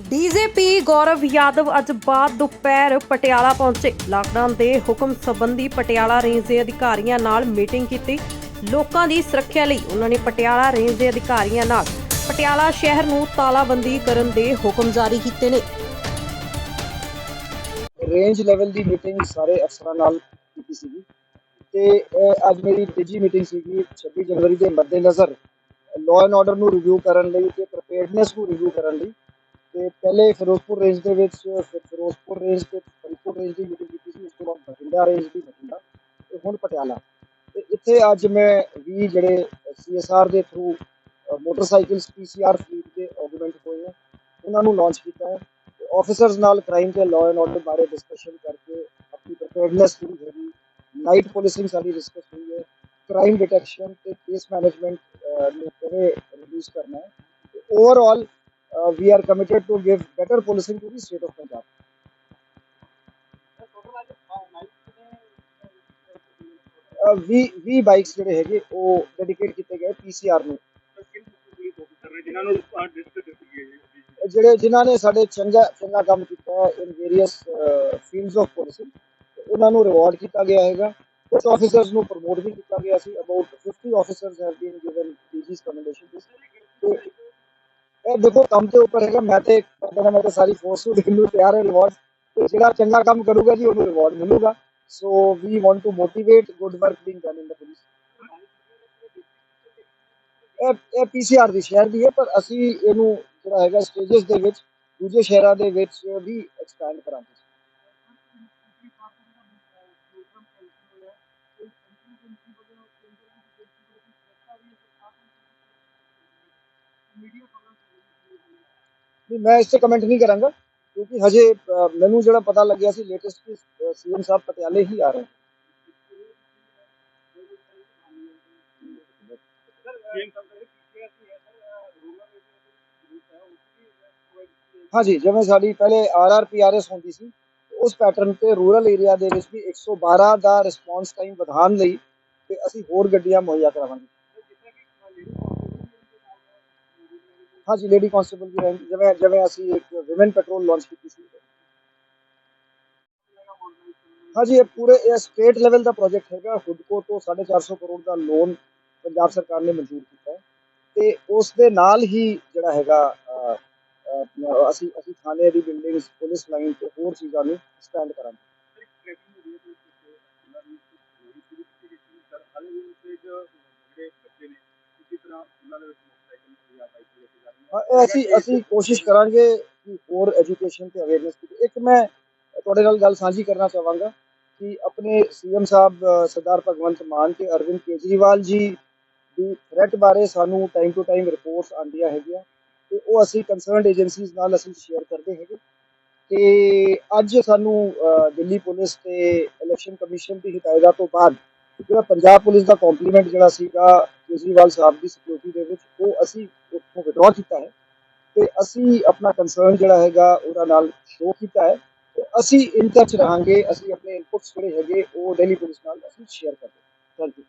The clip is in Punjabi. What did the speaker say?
ਡੀਜੀਪੀ ਗੌਰਵ ਯਾਦਵ ਅੱਜ ਬਾਅਦ ਦੁਪਹਿਰ ਪਟਿਆਲਾ ਪਹੁੰਚੇ। ਲਾਕਡਾਊਨ ਦੇ ਹੁਕਮ ਸੰਬੰਧੀ ਪਟਿਆਲਾ ਰੇਂਜ ਦੇ ਅਧਿਕਾਰੀਆਂ ਨਾਲ ਮੀਟਿੰਗ ਕੀਤੀ। ਲੋਕਾਂ ਦੀ ਸੁਰੱਖਿਆ ਲਈ ਉਹਨਾਂ ਨੇ ਪਟਿਆਲਾ ਰੇਂਜ ਦੇ ਅਧਿਕਾਰੀਆਂ ਨਾਲ ਪਟਿਆਲਾ ਸ਼ਹਿਰ ਨੂੰ ਤਾਲਾਬੰਦੀ ਕਰਨ ਦੇ ਹੁਕਮ ਜਾਰੀ ਕੀਤੇ ਨੇ। ਰੇਂਜ ਲੈਵਲ ਦੀ ਮੀਟਿੰਗ ਸਾਰੇ ਅਫਸਰਾਂ ਨਾਲ ਕੀਤੀ ਸੀਗੀ ਤੇ ਅਹ, ਅੱਜ ਮੇਰੀ ਤੀਜੀ ਮੀਟਿੰਗ ਸੀਗੀ 26 ਜਨਵਰੀ ਦੇ ਮੱਦੇਨਜ਼ਰ। ਲਾਅ ਐਂਡ ਆਰਡਰ ਨੂੰ ਰਿਵਿਊ ਕਰਨ ਲਈ ਤੇ ਪ੍ਰੀਪੇਅਰਡਨੈਸ ਨੂੰ ਰਿਵਿਊ ਕਰਨ ਲਈ ਤੇ ਪਹਿਲੇ ਫਿਰੋਜ਼ਪੁਰ ਰੇਂਜ ਦੇ ਵਿੱਚ, ਫਿਰ ਫਿਰੋਜ਼ਪੁਰ ਰੇਂਜ ਤੇ ਫਰੀਦਕੋਟ ਰੇਂਜ ਦੀ ਮੀਟਿੰਗ ਕੀਤੀ ਸੀ, ਉਸ ਤੋਂ ਬਾਅਦ ਬਠਿੰਡਾ ਰੇਂਜ ਦੀ ਬਠਿੰਡਾ ਤੇ ਹੁਣ ਪਟਿਆਲਾ। ਤੇ ਇੱਥੇ ਅੱਜ ਮੈਂ ਵੀ ਜਿਹੜੇ ਸੀਐਸਆਰ ਦੇ ਥਰੂ ਮੋਟਰਸਾਈਕਲਸ ਪੀਸੀਆਰ ਫਲੀਟ ਦੇ ਆਰਗੂਮੈਂਟ ਹੋਏ ਆ। ਉਹਨਾਂ ਨੂੰ ਲਾਂਚ ਕੀਤਾ ਹੈ। ਆਫੀਸਰਸ ਨਾਲ ਕ੍ਰਾਈਮ ਤੇ ਲਾਅ ਐਂਡ ਆਰਡਰ ਬਾਰੇ ਡਿਸਕਸ਼ਨ ਕਰਕੇ ਆਪਣੀ ਪ੍ਰੀਪੇਅਰਡਨੈਸ ਪੂਰੀ ਹੈਗੀ ਨਾਈਟ ਪੁਲਿਸਿੰਗ ਸਾਡੀ ਡਿਸਕਸ ਹੋਈ ਹੈ। ਕ੍ਰਾਈਮ ਡਿਟੈਕਸ਼ਨ ਤੇ ਕੇਸ ਮੈਨੇਜਮੈਂਟ ਨੂੰ ਕਿਵੇਂ ਰਿਡਿਊਸ ਕਰਨਾ ਹੈ। Overall we are committed to give better policing to the state of Punjab ਵੀ ਵੀ ਬਾਈਕਸ ਜਿਹੜੇ ਹੈਗੇ, ਉਹ ਡੈਡੀਕੇਟ ਕੀਤੇ ਗਏ ਪੀਸੀਆਰ ਨੂੰ ਜਿਨ੍ਹਾਂ ਨੂੰ। ਡਿਸਕ ਦਿੱਤੀ ਗਈ ਹੈ ਜਿਹੜੇ, ਜਿਨ੍ਹਾਂ ਨੇ ਸਾਡੇ ਚੰਗਾ ਚੰਗਾ ਕੰਮ ਕੀਤਾ ਹੈ in various fields of policing ਉਹਨਾਂ ਨੂੰ ਰਿਵਾਰਡ ਕੀਤਾ ਗਿਆ ਹੈਗਾ। ਕੁਝ ਆਫੀਸਰਸ ਨੂੰ ਪ੍ਰਮੋਟ ਵੀ ਕੀਤਾ ਗਿਆ ਸੀ। About 50 officers have been given PGs commendation ਤੇ ਇਹ ਦੇਖੋ, ਕੰਮ ਦੇ ਉੱਪਰ ਹੈਗਾ। ਮੈਂ ਤੇ ਕਹਿੰਦਾ ਮੈਂ ਤਾਂ ਸਾਰੀ ਫੋਰਸ ਨੂੰ ਦੇਣ ਨੂੰ ਤਿਆਰ ਹੈ ਰਿਵਾਰਡ ਤੇ ਜਿਹੜਾ ਚੰਗਾ ਕੰਮ ਕਰੂਗਾ ਜੀ, ਉਹਨੂੰ ਰਿਵਾਰਡ ਮਿਲੂਗਾ। So we want to motivate good work being done in the police ਇਹ ਇਹ ਪੀਸੀਆਰ ਦੀ ਸ਼ਹਿਰ ਦੀ ਹੈ, ਪਰ ਅਸੀਂ ਇਹਨੂੰ ਜਿਹੜਾ ਹੈਗਾ ਸਟੇजेस ਦੇ ਵਿੱਚ, ਦੂਜੇ ਸ਼ਹਿਰਾਂ ਦੇ ਵਿੱਚ ਵੀ ਐਕਸਪੈਂਡ ਕਰਾਂਗੇ। ਨਹੀਂ ਮੈਂ ਇਸ ਤੇ ਕਮੈਂਟ ਨਹੀਂ ਕਰਾਂਗਾ, ਕਿਉਂਕਿ ਹਜੇ ਮੈਨੂੰ ਜਿਹੜਾ ਪਤਾ ਲੱਗਿਆ ਸੀ ਲੇਟੈਸਟ ਸੀਐਮ ਸਾਹਿਬ ਪਟਿਆਲੇ ਹੀ ਆ ਰਹੇ ਹਨ ਗੇਮ ਚੱਲ ਰਹੀ ਹੈ ਕਿ ਐਸਾ ਰੂਲਰ ਹਾਂਜੀ, ਜਿਵੇਂ ਸਾਡੀ ਪਹਿਲੇ ਆਰਆਰਪੀਆਰਐਸ ਹੁੰਦੀ ਸੀ, ਉਸ ਪੈਟਰਨ ਤੇ ਰੂਰਲ ਏਰੀਆ ਦੇ ਵਿੱਚ ਵੀ 112 ਦਾ ਰਿਸਪੌਂਸ ਟਾਈਮ ਵਧਾਉਣ ਲਈ ਤੇ ਅਸੀਂ ਹੋਰ ਗੱਡੀਆਂ ਮੁਹੱਈਆ ਕਰਾਵਾਂਗੇ। ਹਾਂਜੀ ਲੇਡੀ ਕਨਸਟੇਬਲ ਵੀ ਰਹਿੰਦੀ, ਜਿਵੇਂ ਜਿਵੇਂ ਅਸੀਂ ਇੱਕ ਔਮਨ ਪੈਟਰੋਲ ਲਾਂਚ ਕੀਤੀ ਸੀ। ਹਾਂਜੀ, ਇਹ ਪੂਰੇ, ਇਹ ਸਟੇਟ ਲੈਵਲ ਦਾ ਪ੍ਰੋਜੈਕਟ ਹੈਗਾ। ਹੁਡਕੋ ਤੋਂ 450 ਕਰੋੜ ਦਾ ਲੋਨ ਪੰਜਾਬ ਸਰਕਾਰ ਨੇ ਮਨਜ਼ੂਰ ਕੀਤਾ ਹੈ। ਤੇ ਉਸ ਦੇ ਨਾਲ ਹੀ ਜਿਹੜਾ ਹੈਗਾ ਅਸੀਂ ਅਸੀਂ ਥਾਣੇ ਦੀ ਬਿਲਡਿੰਗਸ ਪੁਲਿਸ ਲਾਈਨ ਤੇ ਹੋਰ ਚੀਜ਼ਾਂ ਨੂੰ ਸਟੈਂਡ ਕਰਾਂਗੇ। ਜਿਹੜੇ ਬੱਚੇ ਨੇ ਇਸੇ ਤਰ੍ਹਾਂ ਉਹਨਾਂ ਦੇ ਵਿੱਚ ਮੋਟਰਸਾਈਕਲ ਜਾਂ ਬਾਈਕ ਅਸੀਂ ਅਸੀਂ ਕੋਸ਼ਿਸ਼ ਕਰਾਂਗੇ ਕਿ ਹੋਰ ਐਜੂਕੇਸ਼ਨ ਤੇ ਅਵੇਅਰਨੈਸ ਇੱਕ ਮੈਂ ਤੁਹਾਡੇ ਨਾਲ ਗੱਲ ਸਾਂਝੀ ਕਰਨਾ ਚਾਹਾਂਗਾ ਕਿ ਆਪਣੇ ਸੀਐਮ ਸਾਹਿਬ ਸਰਦਾਰ ਭਗਵੰਤ ਮਾਨ ਤੇ ਅਰਵਿੰਦ ਕੇਜਰੀਵਾਲ ਜੀ ਦੀ ਥ੍ਰੈਟ ਬਾਰੇ ਸਾਨੂੰ ਟਾਈਮ ਟੂ ਟਾਈਮ ਰਿਪੋਰਟਸ ਆਉਂਦੀਆਂ ਹੈਗੀਆਂ ਤੇ ਉਹ ਅਸੀਂ ਕੰਸਰਨਡ ਏਜੰਸੀਜ਼ ਨਾਲ ਅਸੀਂ ਸ਼ੇਅਰ ਕਰਦੇ ਹੈਗੇ। ਤੇ ਅੱਜ ਸਾਨੂੰ ਦਿੱਲੀ ਪੁਲਿਸ ਤੇ ਇਲੈਕਸ਼ਨ ਕਮਿਸ਼ਨ ਦੀ ਹਦਾਇਤਾਂ ਤੋਂ ਬਾਅਦ ਜਿਹੜਾ ਪੰਜਾਬ ਪੁਲਿਸ ਦਾ ਕੰਪਲੀਮੈਂਟ ਜਿਹੜਾ ਸੀਗਾ ਕੇਜਰੀਵਾਲ ਸਾਹਿਬ ਦੀ ਸਿਕਿਉਰਿਟੀ ਦੇ ਵਿੱਚ, ਉਹ ਅਸੀਂ ਉੱਥੋਂ ਵਿਡਰਾ ਕੀਤਾ ਹੈ ਤੇ ਅਸੀਂ ਆਪਣਾ ਕੰਸਰਨ ਜਿਹੜਾ ਹੈਗਾ ਉਹਦਾ ਨਾਲ ਸ਼ੋਅ ਕੀਤਾ ਹੈ ਤੇ ਅਸੀਂ ਇਨ ਟੱਚ ਰਹਾਂਗੇ, ਅਸੀਂ ਆਪਣੇ ਇਨਪੁਟਸ ਜਿਹੜੇ ਹੈਗੇ ਉਹ ਦਿੱਲੀ ਪੁਲਿਸ ਨਾਲ ਅਸੀਂ ਸ਼ੇਅਰ ਕਰਦੇ ਥੈਂਕ ਯੂ